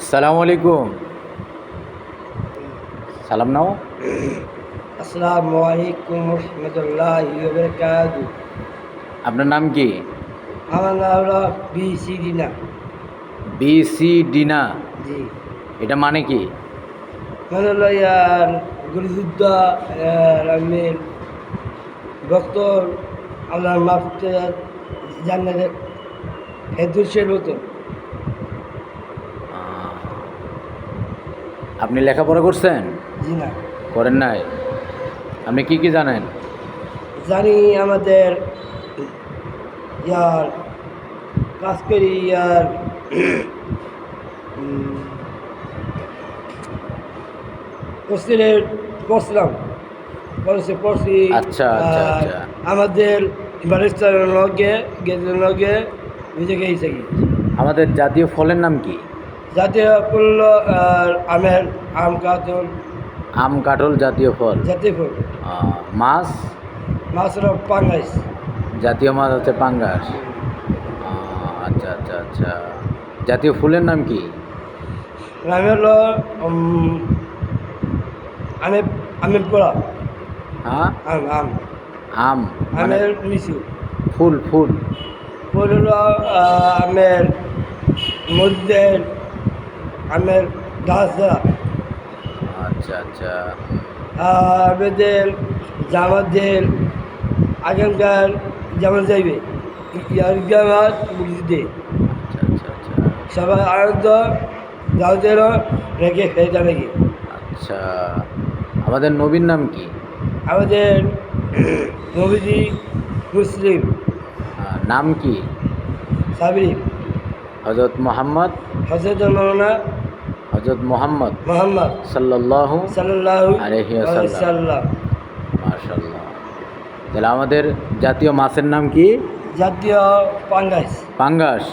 আসসালামু আলাইকুম। সালাম নাও। আসসালামু আলাইকুম রহমতুল্লাহ বারাকাতু আপনার নাম কি? আমার নাম হলো B C Dina B C Dina. জি। এটা মানে কি? মানে হলো ইয়ার গুরুযুদ্ধ আমির ভক্ত আল্লাহ মাফতে জান্নাতে হেদুসের মতো। আপনি লেখাপড়া করছেন? জি না। করেন নাই? আপনি কি কি জানেন? জানি আমাদের ইয়ার কাজ করি ইয়ার কোশ্চেনের পড়ছিলাম পড়ছি পড়ছি। আচ্ছা, আচ্ছা, আচ্ছা। আমাদের বারিস্তার লগে গেটের লগে বুঝে গেছে কি আমাদের জাতীয় ফলের নাম কি? জাতীয় ফুল আমের আম কাতল। আম কাঠল জাতীয় ফল? জাতীয় ফুল। মাছ? মাছ হলো পাঙ্গাইশ জাতীয় মাছ হচ্ছে পাঙ্গাস। আচ্ছা আচ্ছা আচ্ছা। জাতীয় ফুলের নাম কি? আমি হলো আমি আমি পড়া। হ্যাঁ? আম আম। আম মানে আমের মিশু ফুল ফুল। ফুল হলো আমের মধ্যে আমের গাছ দেওয়া। আচ্ছা আচ্ছা। আমাদের জামাদের আগামকার যাইবে জামাত আচ্ছা আচ্ছা আচ্ছা। সবাই আনন্দ যাওয়াদেরও রেখে খেয়ে যাবে কি আচ্ছা। আমাদের নবীর নাম কি? আমাদের নবীজি মুসলিম। নাম কি? সাবরি। হজরত মোহাম্মদ? হজরত মৌলানা হজরত মোহাম্মদ মোহাম্মদ সাল্লাল্লাহু সাল্লাল্লাহু আলাইহি আলাইহি ওয়াসাল্লাম। সাল্লাম। তাহলে আমাদের জাতীয় মাছের নাম কি? জাতীয় পাঙ্গাস। পাঙ্গাস।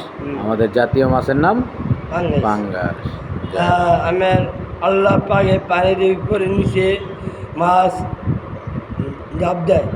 আমাদের জাতীয় মাছের নাম পাঙ্গাস। আমার আল্লাহ পাকে পানি দিয়ে করে নিচে মাছ জাপ দেয়।